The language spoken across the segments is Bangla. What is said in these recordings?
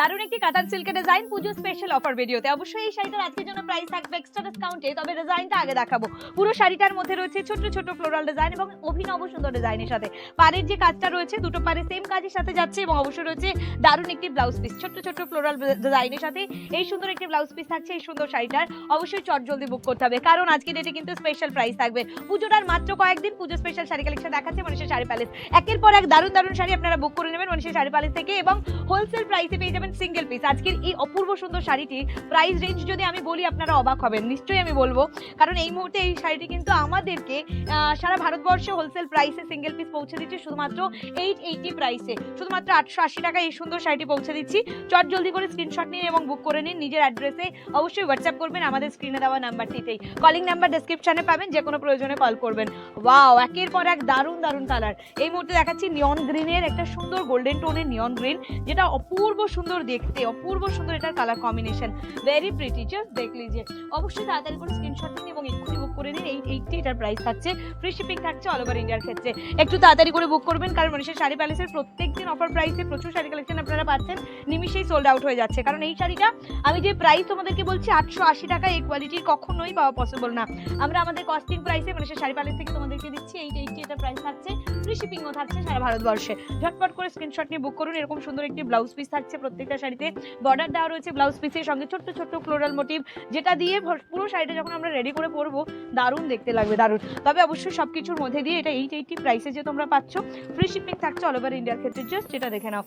দারুণ একটি কাতান সিল্কের ডিজাইন পুজো স্পেশাল অফার ভিডিওতে অবশ্যই এই শাড়িটার আজকের জন্য প্রাইস থাকবে এক্সট্রা ডিসকাউন্টে তবে ডিজাইনটা আগে দেখাবো। পুরো শাড়িটার মধ্যে রয়েছে ছোট ছোট ফ্লোরাল ডিজাইন এবং অভিনব সুন্দর ডিজাইনের সাথে। পাড়ের যে কাজটা রয়েছে, দুটো পাড়ে সেম কাজের সাথে যাচ্ছে এবং অবশ্যই রয়েছে দারুণ একটি ব্লাউজ পিস ছোট ছোট ফ্লোরাল ডিজাইনের সাথে এই সুন্দর একটি ব্লাউজ পিস থাকছে এই সুন্দর শাড়িটার। অবশ্যই চট জলদি বুক করতে হবে, কারণ আজকে ডেটে কিন্তু স্পেশাল প্রাইস থাকবে। পুজোটার মাত্র কয়েকদিন পুজো স্পেশাল শাড়ি কালেকশন দেখাচ্ছে মনীষের শাড়ি প্যালেস একের পর এক দারুণ দারুণ শাড়ি আপনারা বুক করে নেবেন মনীষের শাড়ি প্যালেস থেকে এবং হোলসেল প্রাইসে পেয়ে যাবেন সিঙ্গেল পিস আজকের এই অপূর্ব সুন্দর শাড়িটি প্রাইস রেঞ্জ যদি আমি বলি, আপনারা অবাক হবেন। নিশ্চয়ই আমি বলব। কারণ এই মুহূর্তে এই শাড়িটি কিন্তু আমাদেরকে সারা ভারতবর্ষে হোলসেল প্রাইসে সিঙ্গেল পিস পৌঁছে দিচ্ছে শুধুমাত্র এইট এইটি প্রাইসে শুধুমাত্র আটশো আশি টাকায় এই সুন্দর শাড়িটি পৌঁছে দিচ্ছি। চট জলদি করে স্ক্রিনশট নিন এবং বুক করে নিন। নিজের অ্যাড্রেসে অবশ্যই হোয়াটসঅ্যাপ করবেন, আমাদের স্ক্রিনে দেওয়া নাম্বারটিতেই। কলিং নাম্বার ডেসক্রিপশনে পাবেন যে কোনো প্রয়োজনে কল করবেন। ওয়াও একের পর এক দারুণ দারুণ কালার এই মুহূর্তে দেখাচ্ছি নিয়ন গ্রিনের একটা সুন্দর গোল্ডেন টোনের নিয়ন গ্রিন যেটা অপূর্ব সুন্দর দেখতে, অপূর্ব সুন্দর এটার colour combination very pretty just দেখ লিজিয়ে অবশ্যই তাড়াতাড়ি করে স্ক্রিনশট নিন এবং এক্ষুনি বুক করে নিন। এই এইটটি এটার প্রাইস থাকছে। ফ্রি শিপিং থাকছে অল ওভার ইন্ডিয়ার ক্ষেত্রে। একটু তাড়াতাড়ি করে বুক করবেন, কারণ মানুষের শাড়ি প্যালেসের প্রত্যেক দিন অফার প্রাইসে প্রচুর শাড়ি কালেকশন আপনারা পাচ্ছেন। নিমিশেই সোল্ড আউট হয়ে যাচ্ছে। কারণ এই শাড়িটা আমি যে প্রাইস তোমাদেরকে বলছি, আটশো আশি টাকা এই কোয়ালিটির কখনোই পাওয়া পসিবল না। আমরা আমাদের কস্টিং প্রাইসে মানুষের শাড়ি প্যালেস থেকে তোমাদেরকে দিচ্ছি, এই এইটটি এটার প্রাইস থাকছে। ফ্রি শিপিংও থাকছে সারা ভারতবর্ষে। ঝটপট করে স্ক্রিনশট নিয়ে বুক করুন। এরকম সুন্দর একটি ব্লাউজ পিস থাকছে প্রত্যেকটা শাড়িতে বর্ডার দেওয়া রয়েছে ব্লাউজ পিসের সঙ্গে ছোট্ট ছোট্ট ফ্লোরাল মোটিভ যেটা দিয়ে পুরো শাড়িটা যখন আমরা রেডি করে পরবো, দারুণ দেখতে লাগবে, দারুণ। তবে অবশ্যই সব কিছুর মধ্যে দিয়ে এটা এইট এইটি প্রাইসে যে তোমরা পাচ্ছ ফ্রি শিপিং থাকছে অল ওভার ইন্ডিয়ার ক্ষেত্রে জাস্ট এটা দেখে নাও।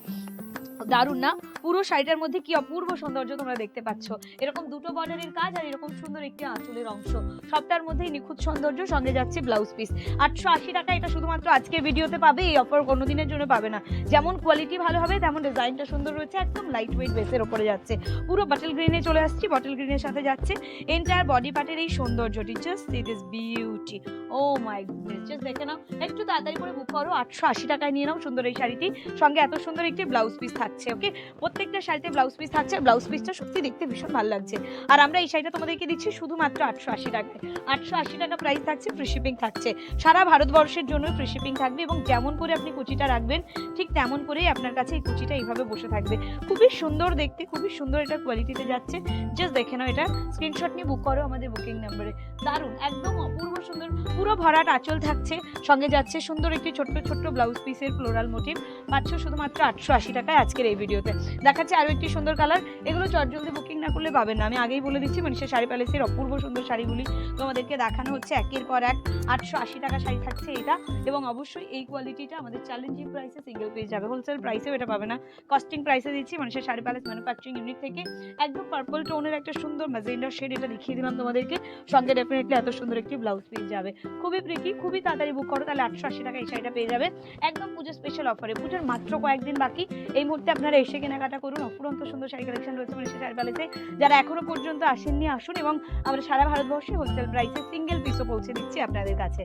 দারুণ না? পুরো শাড়িটার মধ্যে কি অপূর্ব সৌন্দর্য তোমরা দেখতে পাচ্ছ? এরকম দুটো বর্ডারের কাজ আর এরকম সুন্দর একটি আঁচলের অংশ। সবটার মধ্যেই নিখুঁত সৌন্দর্য সঙ্গে যাচ্ছে ব্লাউজ পিস। আটশো আশি টাকা এটা শুধুমাত্র আজকের ভিডিওতে পাবে, এই অফার কোনো দিনের জন্য পাবে না। যেমন কোয়ালিটি ভালো হবে, তেমন ডিজাইনটা সুন্দর রয়েছে, একদম লাইট ওয়েট বেসের ওপরে যাচ্ছে। পুরো বটল গ্রিনে চলে আসছি বটল গ্রিনের সাথে যাচ্ছে। এন্টায়ার বডি পার্টের এই সৌন্দর্যটি just it is beauty oh my goodness just দেখে নাও। একটু তাড়াতাড়ি করে বুক করো, আটশো আশি টাকায় নিয়ে নাও সুন্দর এই শাড়িটি। সঙ্গে এত সুন্দর একটি ব্লাউজ পিস থাকছে ওকে প্রত্যেকটা শাড়িতে ব্লাউজ পিস থাকছে ব্লাউজ পিসটা সত্যি দেখতে ভীষণ ভালো লাগছে। আর আমরা এই শাড়িটা তোমাদেরকে দিচ্ছি শুধুমাত্র আটশো আশি টাকায়। আটশো আশি টাকা প্রাইস থাকছে ফ্রি শিপিং থাকছে। সারা ভারতবর্ষের জন্য ফ্রি শিপিং থাকবে এবং যেমন করে আপনি কুচিটা রাখবেন, ঠিক তেমন করেই আপনার কাছে এই কুচিটা এইভাবে বসে থাকবে। খুবই সুন্দর দেখতে, খুবই সুন্দর এটা কোয়ালিটিতে যাচ্ছে। জাস্ট দেখে নাও এটা স্ক্রিনশট নিয়ে বুক করো আমাদের বুকিং নাম্বারে দারুণ, একদম অপূর্ব সুন্দর, পুরো ভরাট আঁচল থাকছে। সঙ্গে যাচ্ছে সুন্দর একটি ছোট্ট ছোট্ট ব্লাউজ পিসের ফ্লোরাল মোটিভ পাচ্ছ শুধুমাত্র আটশো আশি টাকায় আজকের এই ভিডিওতে। দেখাচ্ছে আরও একটি সুন্দর কালার এগুলো চটজলদি বুকিং না করলে পাবেন না। আমি আগেই বলে দিচ্ছি মনীষা শাড়ি প্যালেসের অপূর্ব সুন্দর শাড়িগুলি তোমাদেরকে দেখানো হচ্ছে একের পর এক। আটশো আশি টাকা শাড়ি থাকছে এটা। এবং অবশ্যই এই কোয়ালিটিটা আমাদের চ্যালেঞ্জিং প্রাইসে সিঙ্গেল পেয়ে যাবে। হোলসেল প্রাইসেও এটা পাবে না। কস্টিং প্রাইসে দিচ্ছি মানুষের শাড়ি প্যালেস ম্যানুফ্যাকচারিং ইউনিট থেকে। একদম পার্পল টোনের একটা সুন্দর ম্যাজেন্ডার শেড এটা দেখিয়ে দিলাম তোমাদেরকে। সঙ্গে ডেফিনেটলি এত সুন্দর একটি ব্লাউজ পেয়ে যাবে। খুবই প্রিটি খুবই তাড়াতাড়ি বুক করো, তাহলে আটশো আশি টাকা এই শাড়িটা পেয়ে যাবে। একদম পুজো স্পেশাল অফারে পুজোর মাত্র কয়েকদিন বাকি। এই মুহূর্তে আপনারা এসে কেনাকাটা করুন। অফুরন্ত সুন্দর শাড়ি কালেকশন রয়েছে মানে শাড়ি প্যালেসে যারা এখনও পর্যন্ত আসেননি, আসুন এবং আমরা সারা ভারতবর্ষে হোলসেল প্রাইসে সিঙ্গেল পিসও পৌঁছে দিচ্ছি আপনাদের কাছে।